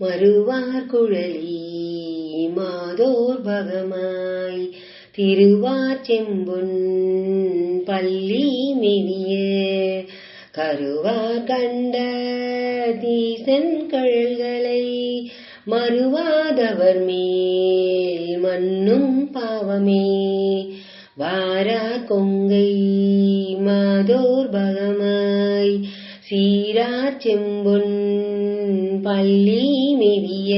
மறுவார் குழலி மாதோர் பகமாய். திருவார் செம்பொன் பள்ளி மெனிய கருவார் கண்ட தீசன் கழல்களை மறுவாதவர் மேல் மண்ணும் பாவமே. வாரா கொங்கை மாதோர் பகமாய். சீரா செம்பொன் பள்ளி மெவிய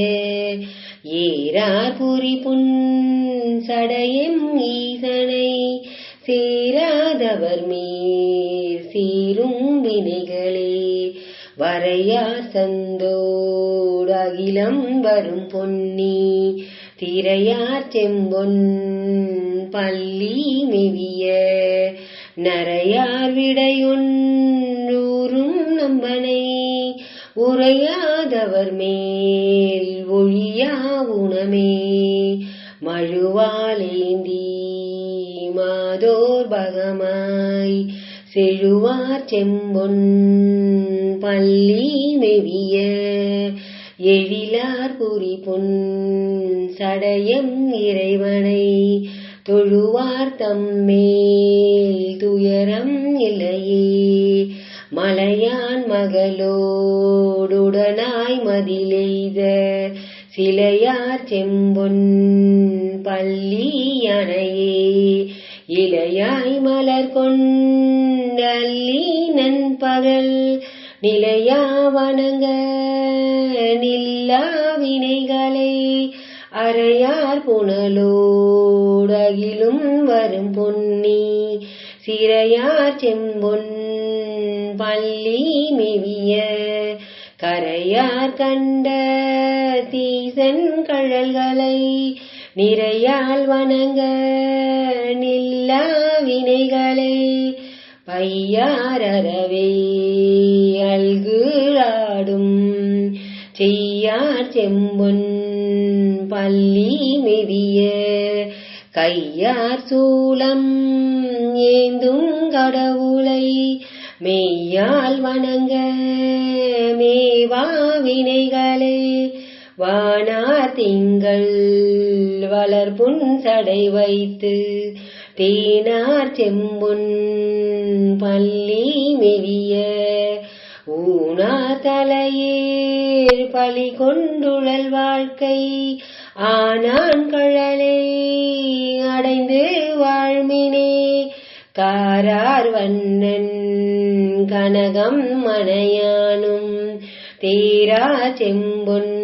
ஏறார் புரி புன் சடையம் ஈசனை. சேராதவர் மேல் சீரும் வினைகளே. வரையார் சந்தோடு அகிலம் வரும் பொன்னி. திரையார் செம்பொன் பள்ளி மெவிய நரையார் விடையொன்றூரும் நம்பனை. உரையாதவர் மேல் ஒழியா உணமே. மழுவாலேந்தி மாதோர் பகமாய். செழுவார் செம்பொன் பள்ளி மெவிய. எழிலார் புரி பொன் சடயம் இறைவனை. தொழுவார் தம்மேல் துயரம் இல்லையே. மலையான் மகளோடுடனாய் மதிலெய்த சிலையார் செம்பொன் பள்ளி அணையே. இலையாய் மலர் கொண்டல்லி நண்பகல் நிலையா வணங்க நில்லா வினைகளை அறையார் புனலோடகிலும் வரும் பொன்னி. சிறையார் செம்பொன் மல்லி மெவிய கரையார் கண்ட தீசன் கழல்களை நிறையால் வணங்க நில்லா வினைகளை பையாரவே அல்குழாடும் செய்யார் செம்பொன் பள்ளி மெவிய கையார் சூலம் ஏந்தும் கடவுளை மெய்யால் வணங்க மேவா வினைகளே வானார் திங்கள் வளர்புன் சடை வைத்து தேனார் செம்புன் பள்ளி மெவிய ஊனா தலையேர் பலி கொண்டுழல் வாழ்க்கை ஆனான் கழலே அடைந்து வாழ்மினே காரார் வண்ணன் கனகம் மனையானும் தேரா செம்பொன்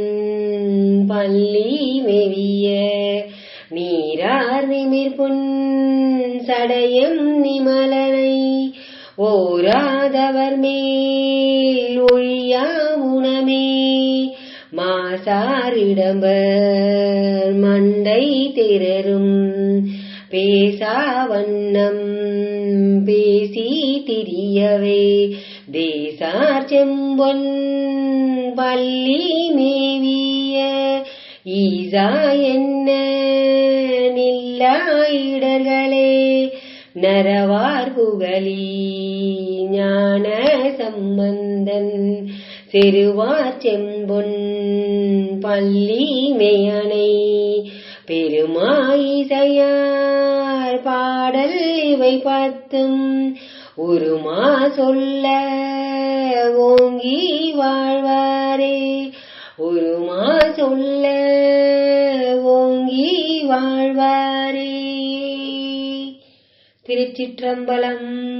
பள்ளி மெவிய நீரார் நிமிர் பொன் சடையம் நிமலனை ஓராதவர் மேல் ஒழியா உணமே மாசாரிடம்பர் மண்டை திரரும் பேசாவண்ணம் பேசி திரியவே தேசார் செம்பொன் பள்ளி மேவிய ஈசா என்ன நில்லாயிடர்களே நரவார் புகழி ஞான சம்பந்தன் செருவார் செம்பொன் பள்ளி மேயனை பெருமாயிசையார் பாடல் இவை பத்தும். உருமா சொல்ல ஓங்கி வாழ்வாரே. உருமா சொல்ல ஓங்கி வாழ்வாரே. திருச்சிற்றம்பலம்